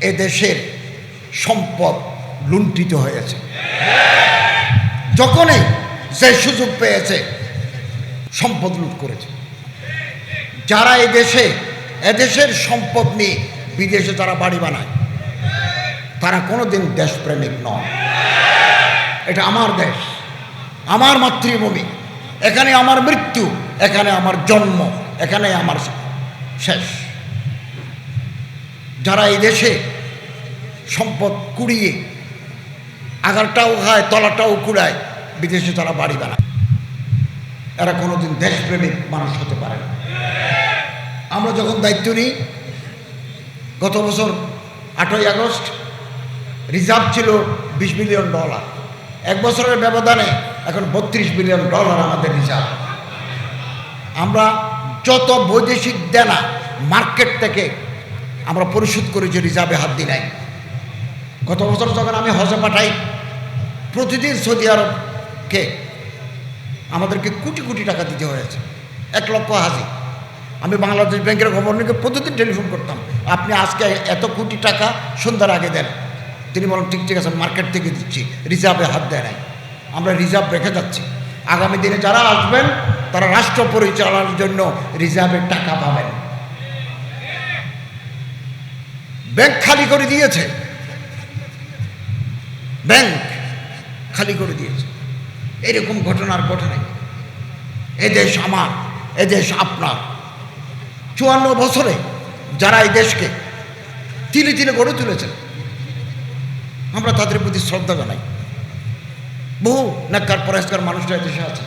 এদেশের সম্পদ লুণ্ঠিত হয়েছে। যখনই যে সুযোগ পেয়েছে, সম্পদ লুট করেছে। যারা এই দেশে এদেশের সম্পদ নিয়ে বিদেশে যারা বাড়ি বানায়, তারা কোনোদিন দেশপ্রেমিক নয়। এটা আমার দেশ, আমার মাতৃভূমি। এখানে আমার মৃত্যু, এখানে আমার জন্ম, এখানে আমার শেষ। যারা এই দেশে সম্পদ কুড়িয়ে আগারটাও খায়, তলাটাও কুড়ায়, বিদেশে তারা বাড়ি বানায়। এরা কোনোদিন দেশপ্রেমিক মানুষ হতে পারে না। আমরা যখন দায়িত্ব নিই, গত বছর আটই আগস্ট রিজার্ভ ছিল বিশ মিলিয়ন ডলার। এক বছরের ব্যবধানে এখন বত্রিশ বিলিয়ন ডলার আমাদের রিজার্ভ। আমরা যত বৈদেশিক দেনা মার্কেট থেকে আমরা পরিশোধ করেছি রিজার্ভে হাত দিই নাই। গত বছর যখন আমি হজে পাঠাই, প্রতিদিন সৌদি আরবকে আমাদেরকে কোটি কোটি টাকা দিতে হয়েছে, এক লক্ষ হাজি। আমি বাংলাদেশ ব্যাংকের গভর্নরকে প্রতিদিন টেলিফোন করতাম, আপনি আজকে এত কোটি টাকা সন্ধ্যার আগে দেন। তিনি বলেন ঠিক ঠিক আছে মার্কেট থেকে দিচ্ছি, রিজার্ভে হাত দেয় নাই। আমরা রিজার্ভ রেখে যাচ্ছি। আগামী দিনে যারা আসবেন, তারা রাষ্ট্র পরিচালনার জন্য রিজার্ভের টাকা পাবেন। ব্যাংক খালি করে দিয়েছে। ব্যাংক খালি করে দিয়েছে। এরকম ঘটনার ঘটনায় এদেশ আমার এদেশ আপনার। চুয়ান্ন বছরে যারা এই দেশকে তিলে তিলে গড়ে তুলেছেন, আমরা তাদের প্রতি শ্রদ্ধা জানাই। বহু নাকার পরেস্কার মানুষরা দেশে আছে।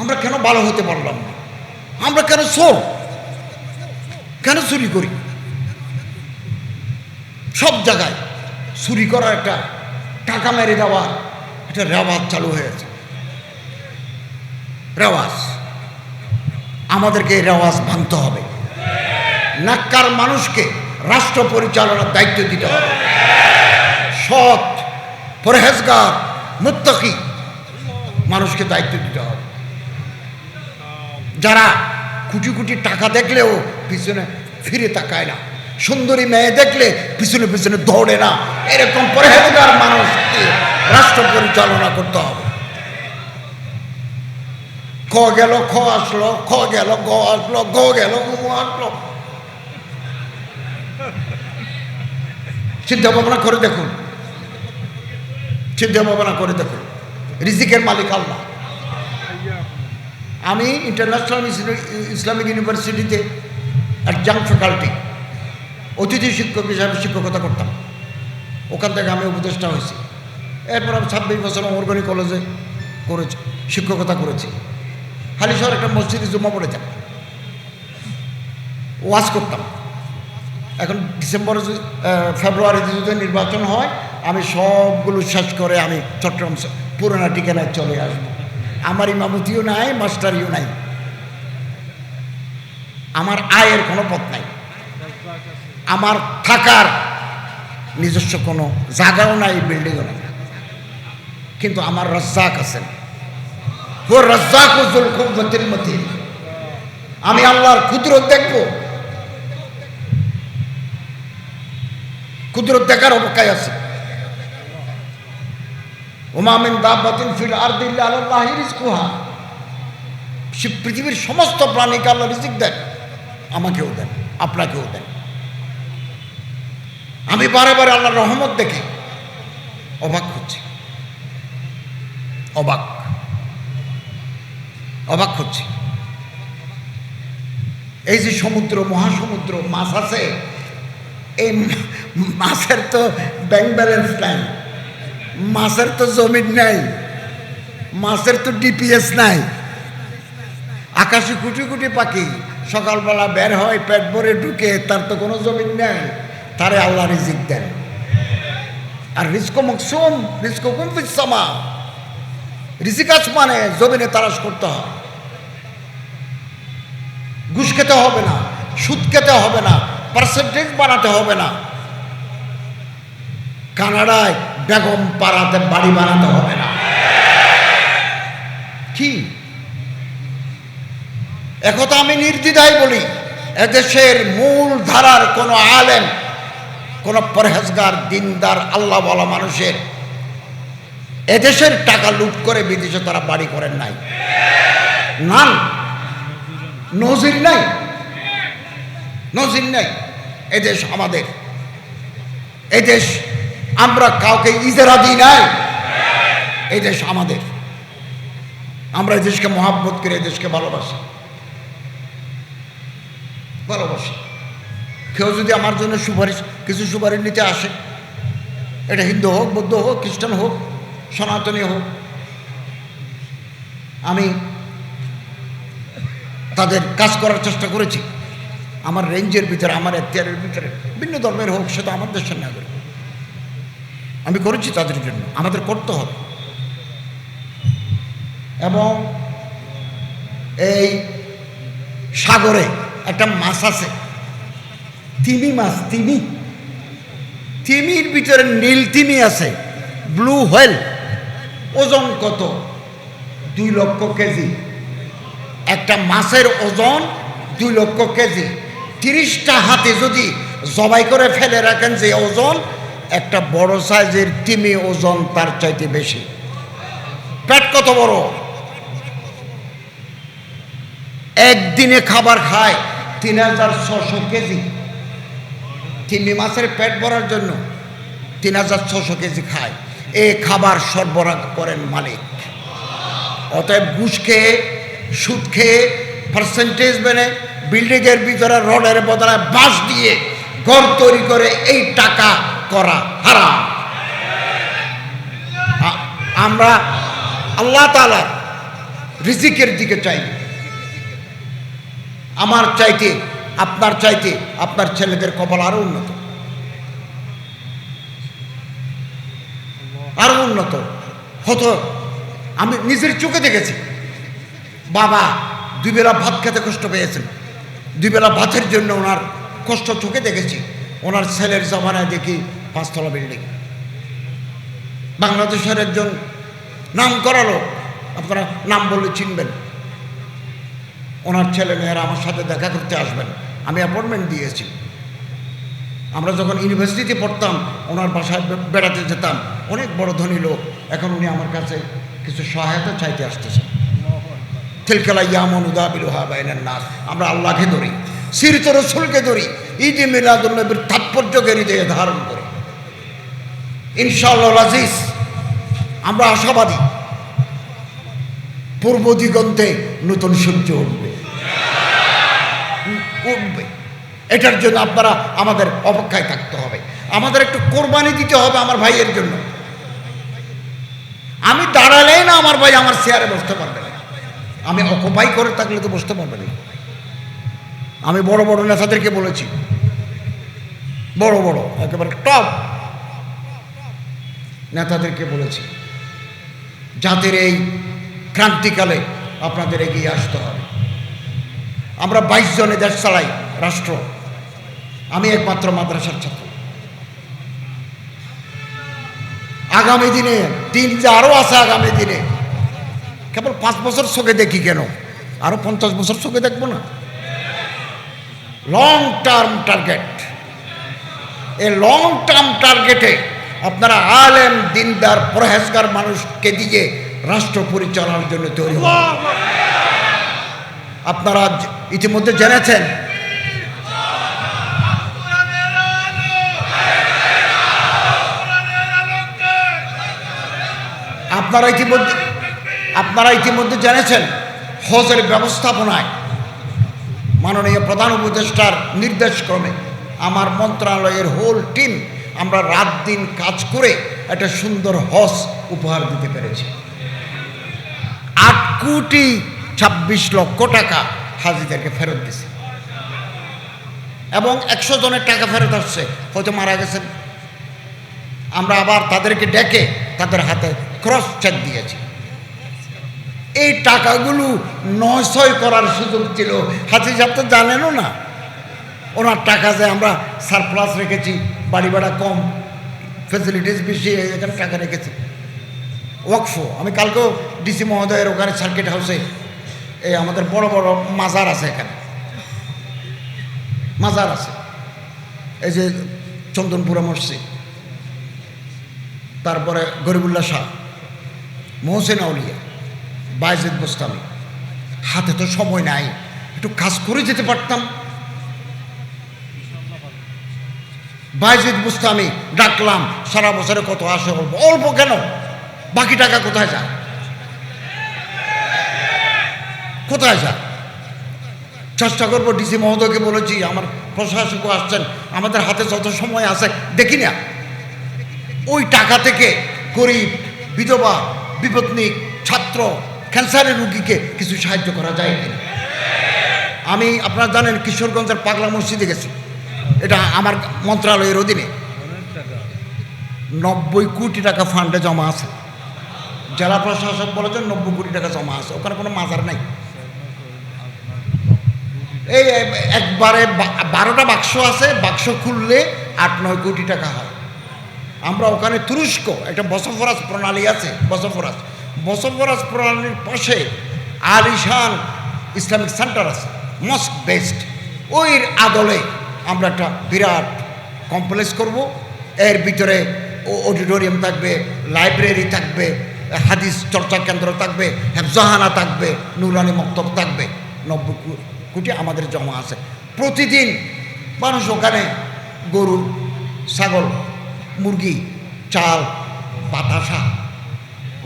আমরা কেন ভালো হতে পারলাম না? আমরা কেন চোর? কেন চুরি করি? সব জায়গায় চুরি করার একটা টাকা মেরে দেওয়া একটা রেওয়াজ চালু হয়েছে। রেওয়াজ। আমাদেরকে এই রেওয়াজ ভাঙতে হবে। নাক্কার মানুষকে রাষ্ট্র পরিচালনার দায়িত্ব দিতে হবে। সৎ পরহেজগার, মুত্তকি মানুষকে দায়িত্ব দিতে হবে। যারা কোটি কোটি টাকা দেখলেও পিছনে ফিরে তাকায় না। সুন্দরী মেয়ে দেখলে পিছনে পিছনে দৌড়ে না। এরকম পরহেজগার মানুষকে রাষ্ট্র পরিচালনা করতে হবে। ক গেল, খ আসলো, খ গেল, গ আসলো, গ গেল আসলো। চিন্তা ভাবনা করে দেখুন। চিন্তা ভাবনা করে দেখুন। রিজিকের মালিক আল্লাহ। আমি ইন্টারন্যাশনাল ইসলামিক ইউনিভার্সিটিতে অ্যাডজাং ফ্যাকাল্টি অতিথি শিক্ষক হিসাবে শিক্ষকতা করতাম। ওখান থেকে আমি উপদেষ্টা হয়েছি। এরপর আমি ছাব্বিশ বছর অমরগনি কলেজে করেছি, শিক্ষকতা করেছি। হালিশহর একটা মসজিদে জমা পড়ে পড়েতাম ওয়াজ করতাম। এখন ডিসেম্বরে ফেব্রুয়ারিতে যদি নির্বাচন হয়, আমি সবগুলো শেষ করে আমি চট্টগ্রাম পুরোনো ঠিকানায় চলে আসব। আমার ইমামতিও নাই, মাস্টারিও নাই। আমার আয়ের কোনো পথ নাই। আমার থাকার নিজস্ব কোনো জায়গাও নাই বিল্ডিংও নাই। কিন্তু আমার রজ্জাক আছেন। ও রজ্জাক উজুল খুব গতির মতি আমি আল্লাহর কুদরত দেখব। কুদরত দেখার অপেক্ষায় আছে। ওমামিন দাবাতিন ফিল আরদিল্লা আল্লাহ রিজকুহা। সে পৃথিবীর সমস্ত প্রাণীকে আল্লাহ রিজিক দেন। আমাকেও দেন, আপনাকেও দেন। আমি বারে বারে আল্লাহর রহমত দেখে অবাক হচ্ছি। অবাক। অবাক হচ্ছি। এই যে সমুদ্র, মহাসমুদ্র, মাছ আছে, এই মাছের তো ব্যাংক ব্যালেন্স নাই, মাছের তো জমিন নাই, মাছের তো ডিপিএস নাই। আকাশে কুটি কুটি পাখি, সকালবেলা বের হয়, পেট ভরে ঢুকে, তার তো কোনো জমিন নেই। তারে আল্লাহ রিজিক দেন। আর রিস্ক মকসুম রিস্ক কুমফিসামা রিজিক মানে জমিনে তারাশ করতে হয়। ঘুষ খেতে হবে না, সুদ খেতে হবে না পার্সেন্টেজ বানাতে হবে না। কানাডায় বেগম পাড়াতে বাড়ি বানাতে হবে না। কি? একথা আমি নির্দ্বিধায় বলি, এদেশের মূল ধারার কোনো আলেম কোন পরহেজগার, দিনদার আল্লাহ বলা মানুষের এদেশের টাকা লুট করে বিদেশে তারা বাড়ি করেন নাই। নান নজির নাই। নজির নাই। এদেশ আমাদের। এদেশ আমরা কাউকে ইজারা দিই নাই। এই দেশ আমাদের। আমরা এই দেশকে মহাব্বত করে এদেশকে ভালোবাসি। ভালোবাসি। কেউ যদি আমার জন্য সুপারিশ কিছু সুপারিশ নিতে আসে এটা হিন্দু হোক, বৌদ্ধ হোক, খ্রিস্টান হোক, সনাতনী হোক। আমি তাদের কাজ করার চেষ্টা করেছি। আমার রেঞ্জের ভিতরে, আমার এখতিয়ারের ভিতরে, ভিন্ন ধর্মের হোক সেটা আমার দেশের নাগরিক। আমি করেছি তাদের জন্য, আমাদের করতে হবে। এবং এই সাগরে একটা মাছ আছে। তিমি মাছ, তিমি। তিমির ভিতরে নীল তিমি আছে ব্লু হোয়েল ওজন কত? দুই লক্ষ কেজি। একটা মাছের ওজন দুই লক্ষ কেজি। তিরিশটা হাতে যদি জবাই করে ফেলে রাখেন যে ওজন, একটা বড় সাইজের তিমি ওজন তার চাইতে বেশি। পেট কত বড়? একদিনে খাবার খায় তিন হাজার ছশো কেজি। তিমি মাছের পেট ভরার জন্য তিন হাজার ছশো কেজি খায়। এ খাবার সরবরাহ করেন মালিক। অতএব ঘুষ খেয়ে, সুদ খেয়ে পার্সেন্টেজ মেনে বিল্ডিংয়ের ভিতরে রডের বদলে বাঁশ দিয়ে ঘর তৈরি করে এই টাকা করা হারাম। আ- আমরা আল্লাহ তালার রিজিকের দিকে চাই। আমার চাইতে আপনার চাইতে আপনার ছেলেদের কপাল আরও উন্নত। আরও উন্নত। হতো, আমি নিজের চোখে দেখেছি। বাবা দুই বেলা ভাত খেতে কষ্ট পেয়েছেন। দুই বেলা ভাতের জন্য ওনার কষ্ট চোখে দেখেছি। ওনার ছেলের জমানায় দেখি পাঁচতলা বিল্ডিং। বাংলাদেশের একজন নাম করালো আপনারা নাম বললে চিনবেন। ওনার ছেলে মেয়েরা আমার সাথে দেখা করতে আসবেন। আমি অ্যাপয়েন্টমেন্ট দিয়েছি। আমরা যখন ইউনিভার্সিটিতে পড়তাম, ওনার বাসায় বেড়াতে যেতাম। অনেক বড় ধনী লোক। এখন উনি আমার কাছে কিছু সহায়তা চাইতে আসতেছেন। তিলকালা ইয়ামন উদাবিলুহা বাইনের নাস। আমরা আল্লাহকে ধরি, সিরিত রসুলকে ধরি, ঈদ মিলাদুল্নবীর তাৎপর্যকে হৃদয়ে ধারণ করি। ইনশাআল্লাহ আজিজ, আমরা আশাবাদী। পূর্ব দিগন্তে নতুন সূর্য উঠবে। উঠবে এটার জন্য আপনারা আমাদের অপেক্ষায় থাকতে হবে। আমাদের একটু কোরবানি দিতে হবে আমার ভাইয়ের জন্য। আমি দাঁড়ালেই না আমার ভাই আমার চেয়ারে বসতে পারবে না। আমি অকুপাই করে থাকলে তো বসতে পারবে না। আমি বড় বড় নেতাদেরকে বলেছি। বড় বড়, একেবারে টপ নেতাদেরকে বলেছি, যাদের এই ক্রান্তিকালে আপনাদের এগিয়ে আসতে হবে। আমরা বাইশ জনে দেশ চালাই, রাষ্ট্র। আমি একমাত্র মাদ্রাসার ছাত্র। আগামী দিনে, দিন যে আরও আছে আগামী দিনে, কেবল পাঁচ বছর চোখে দেখি কেন? আরও পঞ্চাশ বছর চোখে দেখব না? লং টার্ম টার্গেট এই লং টার্ম টার্গেটে আপনারা আলেম, দিনদার, পরহেজগার মানুষকে দিয়ে রাষ্ট্র পরিচালনার জন্য তৈরি। আপনারা ইতিমধ্যে জেনেছেন। আপনারা ইতিমধ্যে আপনারা ইতিমধ্যে জেনেছেন হজের ব্যবস্থাপনায় মাননীয় প্রধান উপদেষ্টার নির্দেশক্রমে আমার মন্ত্রণালয়ের হোল টিম আমরা রাত দিন কাজ করে একটা সুন্দর হজ উপহার দিতে পেরেছি। আট কোটি ছাব্বিশ লক্ষ টাকা হাজিদেরকে ফেরত দিছে। এবং একশো জনের টাকা ফেরত আসছে, হয়তো মারা গেছেন। আমরা আবার তাদেরকে ডেকে তাদের হাতে ক্রস চেক দিয়েছি। এই টাকাগুলো নয়শয় করার সুযোগ ছিল। হাজি সাহেব তো জানেনও না। ওনার টাকা যে আমরা সারপ্লাস রেখেছি, বাড়ি ভাড়া কম ফেসিলিটিস বেশি এখানে টাকা রেখেছি। ওয়াকফো, আমি কালকেও ডিসি মহোদয়ের ওখানে সার্কিট হাউসে এই আমাদের বড় বড় মাজার আছে এখানে। মাজার আছে। এই যে চন্দনপুরা মসজিদ। তারপরে গরিবুল্লা শাহ, মোহসেন আউলিয়া, বাইজিদ বোস্তামি। হাতে তো সময় নাই, একটু কাজ করে যেতে পারতাম। বাইজিদ বুস্তামি, ডাকলাম, সারা বছরে কত আসে অল্প অল্প কেন? বাকি টাকা কোথায় যায়? কোথায় যায় চেষ্টা করব, ডিসি মহোদয়কে বলেছি, আমার প্রশাসকও আসছেন, আমাদের হাতে যত সময় আছে, দেখি না। ওই টাকা থেকে গরিব, বিধবা বিপত্নিক ছাত্র, ক্যান্সারের রুগীকে কিছু সাহায্য করা যায় কিনা? আমি, আপনারা জানেন, কিশোরগঞ্জের পাগলা মসজিদে গেছি। এটা আমার মন্ত্রণালয়ের অধীনে। নব্বই কোটি টাকা ফান্ডে জমা আছে। জেলা প্রশাসক বলেছেন নব্বই কোটি টাকা জমা আছে। ওখানে কোনো মাজার নাই। এই একবারে বারোটা বাক্স আছে, বাক্স খুললে আট, নয় কোটি টাকা হয়। আমরা ওখানে তুরস্ক, একটা বসফরাজ প্রণালী আছে, বসফরাজ। বসফরাজ প্রণালীর পাশে আলিশান ইসলামিক সেন্টার আছে, মস্ক বেস্ট ওই আদলে আমরা একটা বিরাট কমপ্লেক্স করব। এর ভিতরে অডিটোরিয়াম থাকবে, লাইব্রেরি থাকবে, হাদিস চর্চা কেন্দ্র থাকবে, হেফজাহানা থাকবে, নুরানি মক্তব থাকবে, নব্বই কোটি আমাদের জমা আছে। প্রতিদিন মানুষ ওখানে গরু, ছাগল, মুরগি, চাল, বাতাসা,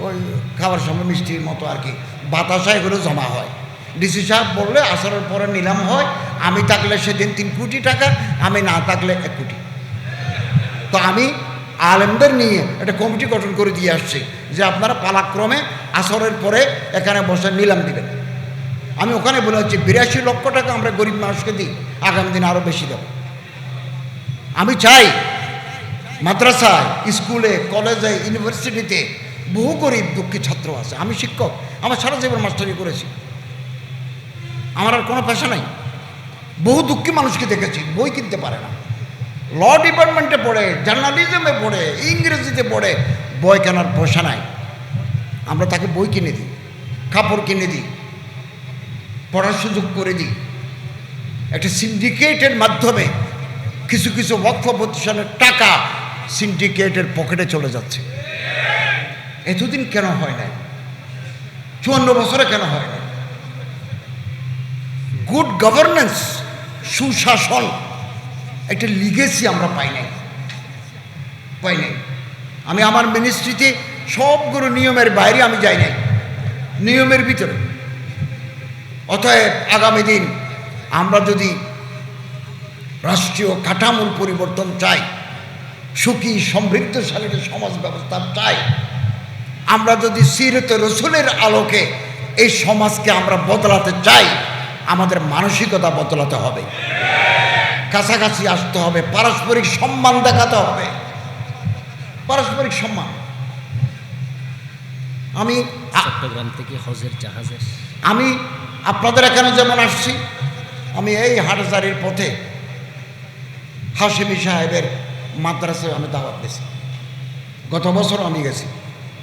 ওই খাবার সময় মিষ্টির মতো আর কি, বাতাসা এগুলো জমা হয়। ডিসি সাহেব বললে, আসরের পরে নিলাম হয়, আমি থাকলে সেদিন তিন কোটি টাকা, আমি না থাকলে এক কোটি। তো আমি আলেমদের নিয়ে একটা কমিটি গঠন করে দিয়ে আসছি যে আপনারা পালাক্রমে আসরের পরে এখানে বসে নিলাম দিবেন। আমি ওখানে বলে হচ্ছে, বিরাশি লক্ষ টাকা আমরা গরিব মানুষকে দিই, আগামী দিন আরও বেশি দেব। আমি চাই মাদ্রাসায়, স্কুলে, কলেজে, ইউনিভার্সিটিতে বহু গরিব, দুঃখী ছাত্র আছে। আমি শিক্ষক, আমার সারা জীবন মাস্টারি করেছি। আমার আর কোনো পেশা নাই। বহু দুঃখী মানুষকে দেখেছি, বই কিনতে পারে না। ল ডিপার্টমেন্টে পড়ে, জার্নালিজমে পড়ে, ইংরেজিতে পড়ে, বই কেনার পয়সা নাই। আমরা তাকে বই কিনে দিই, কাপড় কিনে দিই। পড়ার সুযোগ করে দিই। একটা সিন্ডিকেটের মাধ্যমে কিছু কিছু ওয়াকফ প্রতিষ্ঠানের টাকা সিন্ডিকেটের পকেটে চলে যাচ্ছে। এতদিন কেন হয় নাই? চুয়ান্ন বছরে কেন হয় নাই? গুড গভর্নেন্স সুশাসন, একটা লিগেসি আমরা পাই নাই। পাই নাই। আমি আমার মিনিস্ট্রিতে সবগুলো নিয়মের বাইরে আমি যাই নাই। নিয়মের ভিতরে। অতএব আগামী দিন আমরা যদি রাষ্ট্রীয় কাঠামোর পরিবর্তন চাই সুখী সমৃদ্ধশালী সমাজ ব্যবস্থা চাই আমরা যদি সিরত রসুলের আলোকে এই সমাজকে আমরা বদলাতে চাই আমাদের মানসিকতা বদলাতে হবে। কাছাকাছি আসতে হবে পারস্পরিক সম্মান দেখাতে হবে। পারস্পরিক সম্মান। আমি চট্টগ্রাম থেকে হজের জাহাজের আমি আপনাদের এখানে যেমন আসছি, আমি এই হাটজারির পথে হাসিমি সাহেবের মাদ্রাসায় আমি দাওয়াত দিয়েছি। গত বছর আমি গেছি।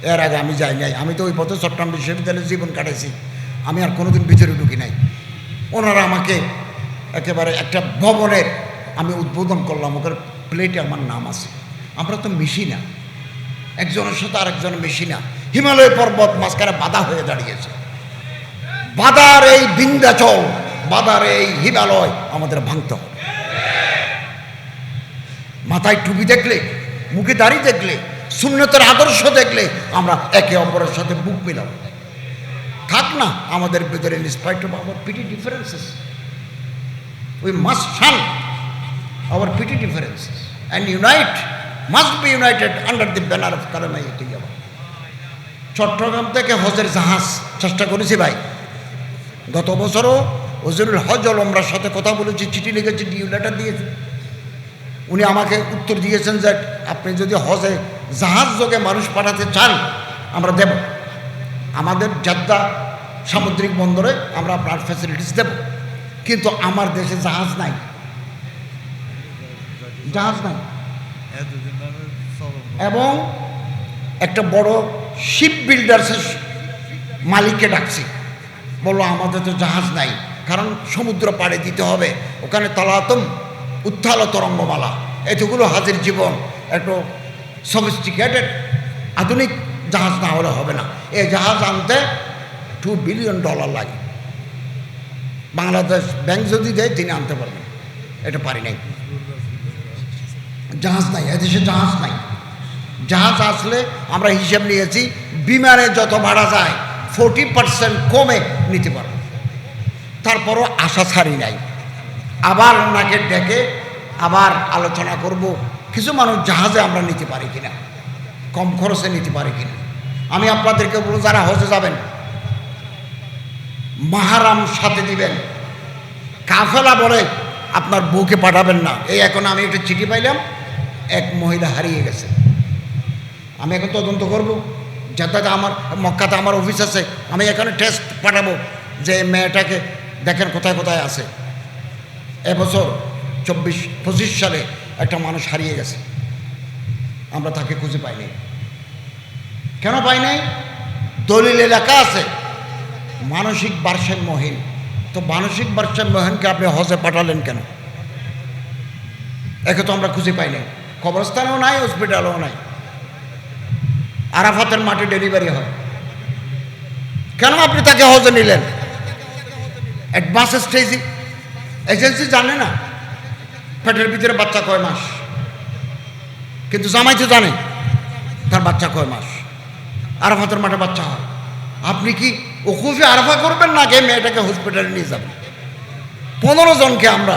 এর আগে আমি যাই নাই। আমি তো ওই পথে চট্টগ্রাম বিশ্ববিদ্যালয়ে জীবন কাটাইছি। আমি আর কোনোদিন ভিতরে ঢুকি নাই। ওনারা আমাকে একেবারে একটা ভবনের আমি উদ্বোধন করলাম। ওখানে প্লেটে আমার নাম আছে। আমরা তো মিশি না। একজনের সাথে আরেকজন মিশি না। হিমালয় পর্বত মাঝখানে বাধা হয়ে দাঁড়িয়েছে। বাদার এই বিন্ধ্যাচল বাদার এই হিমালয় আমাদের ভাঙতে। হবে মাথায় টুপি দেখলে, মুখে দাড়ি দেখলে শূন্যতের আদর্শ দেখলে আমরা একে অপরের সাথে বুক মিলাব। থাক না, আমাদের ভিতরে in spite of petty differences we must shun our petty differences and unite must be united under the banner of কালামাই Chittagong থেকে হজের জাহাজ, চেষ্টা করেছি ভাই। গত বছরও হজরুল হজ অলমরার সাথে কথা বলেছি, চিঠি লিখেছি ডিউ লেটার দিয়েছি, উনি আমাকে উত্তর দিয়েছেন যে, আপনি যদি হজে জাহাজ যোগে মানুষ পাঠাতে চান, আমরা দেব। আমাদের জাদ্দা সামুদ্রিক বন্দরে আমরা আপনার ফ্যাসিলিটিস দেব। কিন্তু আমার দেশে জাহাজ নাই। জাহাজ নাই। এবং একটা বড় শিপ বিল্ডার্সের মালিককে ডাকছি। বলল আমাদের তো জাহাজ নাই। কারণ সমুদ্র পাড়ে দিতে হবে। ওখানে তলাতম, উত্থাল তরঙ্গমালা। এতগুলো হাজির জীবন একটু সফিস্টিকেটেড আধুনিক জাহাজ না হলে হবে না। এই জাহাজ আনতে টু বিলিয়ন ডলার লাগে। বাংলাদেশ ব্যাংক যদি দেয়, তিনি আনতে পারবেন। এটা পারি নাই। জাহাজ নাই, এদেশে জাহাজ নাই। জাহাজ আসলে আমরা হিসেব নিয়েছি, বিমানে যত ভাড়া যায় ফোর্টি পার্সেন্ট কমে নিতে পারব তারপরও আশা ছাড়ি নাই। আবার ওনাকে ডেকে আবার আলোচনা করব, কিছু মানুষ জাহাজে আমরা নিতে পারি কিনা, কম খরচে নিতে পারি কিনা। আমি আপনাদেরকে বলব, যারা হজে যাবেন, মাহারাম সাথে দিবেন। কাফেলা বলে, আপনার বউকে পাঠাবেন না। এই এখন আমি একটা চিঠি পাইলাম, এক মহিলা হারিয়ে গেছে। আমি এখন তদন্ত করব। যাতে আমার মক্কাতে আমার অফিস আছে, আমি এখানে টেস্ট পাঠাবো যে মেয়েটাকে দেখেন কোথায় কোথায় আছে। এবছর চব্বিশ, পঁচিশ সালে একটা মানুষ হারিয়ে গেছে। আমরা তাকে খুঁজে পাইনি কেন পাই নাই? দলিল এলাকা আছে, মানসিক ভারসাম্যহীন। তো মানসিক ভারসাম্যহীনকে আপনি হজে পাঠালেন কেন? একে তো আমরা খুঁজে পাই নাই। কবরস্থানেও নাই হসপিটালেও নাই। আরাফাতের মাঠে ডেলিভারি হয়। কেন আপনি তাকে হজে নিলেন? অ্যাডভান্স স্টেজি এজেন্সি জানে না। পেটের ভিতরে বাচ্চা কয় মাস? কিন্তু জামাই তো জানে তার বাচ্চা কয় মাস। আরাফাতের মাঠে বাচ্চা হয়। আপনি কি ওকুফে আরাফা করবেন না কে মেয়েটাকে হসপিটালে নিয়ে যাবেন? পনেরো জনকে আমরা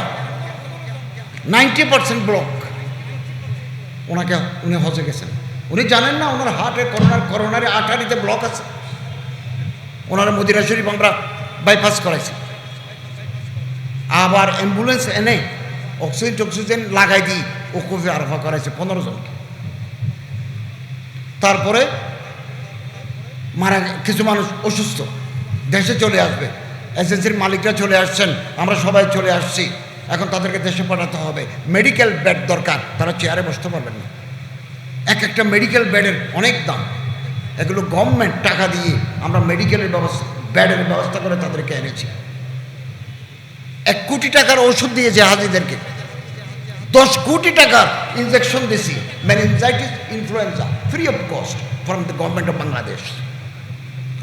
নাইনটি পার্সেন্ট ব্লক ওনাকে উনি হজে গেছেন। উনি জানেন না ওনার হার্টে করোনার করোনারে আঠারিতে ব্লক আছে। ওনার মদিরা শরীফ আমরা বাইপাস করাইছি। আবার অ্যাম্বুলেন্স এনে অক্সিজেন টক্সিজেন লাগাই দিই ওকুফে আরফা করাইছে পনেরো জনকে। তারপরে মারা কিছু মানুষ অসুস্থ। দেশে চলে আসবে। এজেন্সির মালিকরা চলে আসছেন, আমরা সবাই চলে আসছি। এখন তাদেরকে দেশে পাঠাতে হবে। মেডিকেল বেড দরকার, তারা চেয়ারে বসতে পারবেন না। এক একটা মেডিকেল বেডের অনেক দাম। এগুলো গভর্নমেন্ট টাকা দিয়ে আমরা মেডিকেলের ব্যবস্থা বেডের ব্যবস্থা করে তাদেরকে এনেছি। এক কোটি টাকার ওষুধ দিয়েছে হাজিদেরকে দশ কোটি টাকার ইনজেকশন দিয়েছি meningitis influenza free of cost from the government of Bangladesh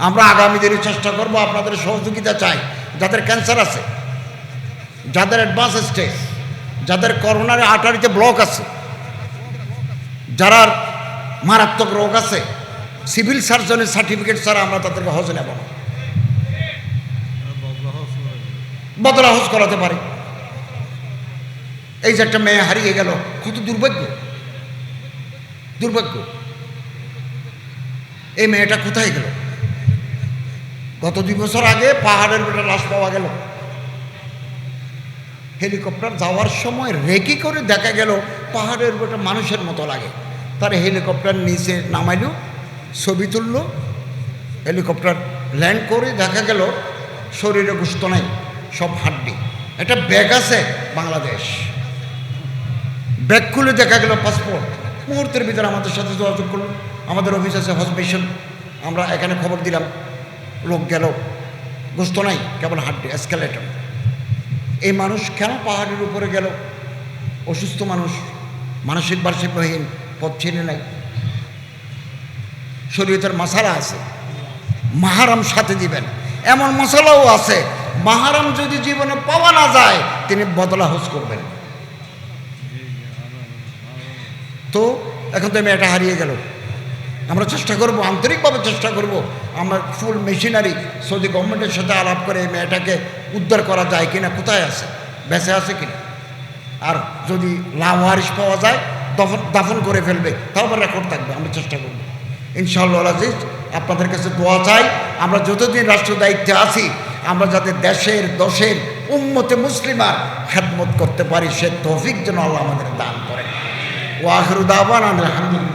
আমরা আগামী দিনে চেষ্টা করব আপনাদের সহযোগিতা চাই, যাদের ক্যান্সার আছে, যাদের অ্যাডভান্স স্টেজ যাদের করোনার আটারিতে ব্লক আছে। যারা মারাত্মক রোগ আছে, সিভিল সার্জনের সার্টিফিকেট ছাড়া আমরা তাদেরকে হজ নেব না। বদলা হজ করাতে পারি। এই যে একটা মেয়ে হারিয়ে গেল, কত দুর্ভাগ্য। দুর্ভাগ্য। এই মেয়েটা কোথায় গেল? গত দুই বছর আগে পাহাড়ের বেটা লাশ পাওয়া গেল। হেলিকপ্টার যাওয়ার সময় রেকি করে দেখা গেল, পাহাড়ের বেটা মানুষের মতো লাগে। তার হেলিকপ্টার নিচে নামাইল, ছবি তুললো, হেলিকপ্টার ল্যান্ড করে দেখা গেল শরীরে গুস্ত নাই, সব হাড্ডি। একটা ব্যাগ আছে বাংলাদেশ। ব্যাগ খুলে দেখা গেল পাসপোর্ট। মুহূর্তের ভিতরে আমাদের সাথে যোগাযোগ করল। আমাদের অফিস আছে মিশন। আমরা এখানে খবর দিলাম। লোক গেল। গোস্ত নাই, কেবল হাড্ডি এসকালেটর এই মানুষ কেন পাহাড়ের উপরে গেল? অসুস্থ মানুষ, মানসিক ভারসাম্যহীন। পথ চিনে নাই। শরীয়তের মশালা আছে। মাহারাম সাথে দিবেন। এমন মশলাও আছে, মাহারাম যদি জীবনে পাওয়া না যায়, তিনি বদলা হোস করবেন। তো এখন তো মেয়েটা হারিয়ে গেল। আমরা চেষ্টা করব, আন্তরিকভাবে চেষ্টা করব। আমরা ফুল মেশিনারি সৌদি গভর্নমেন্টের সাথে আলাপ করে এই মেয়েটাকে উদ্ধার করা যায় কিনা, কোথায় আছে, বেঁচে আছে কিনা। আর যদি লাভারিস পাওয়া যায় দফন, দাফন করে ফেলবে। তারপর রেকর্ড থাকবে, আমরা চেষ্টা করব। ইনশাআল্লাহ আজিজ, আপনাদের কাছে দোয়া চাই, আমরা যতদিন রাষ্ট্র দায়িত্বে আছি, আমরা যাতে দেশের, দশের, উম্মতে মুসলিমার খেদমত করতে পারি, সে তৌফিক যেন আল্লাহ আমাদের দান করে ও আবান আলহামদুলিল্লাহ।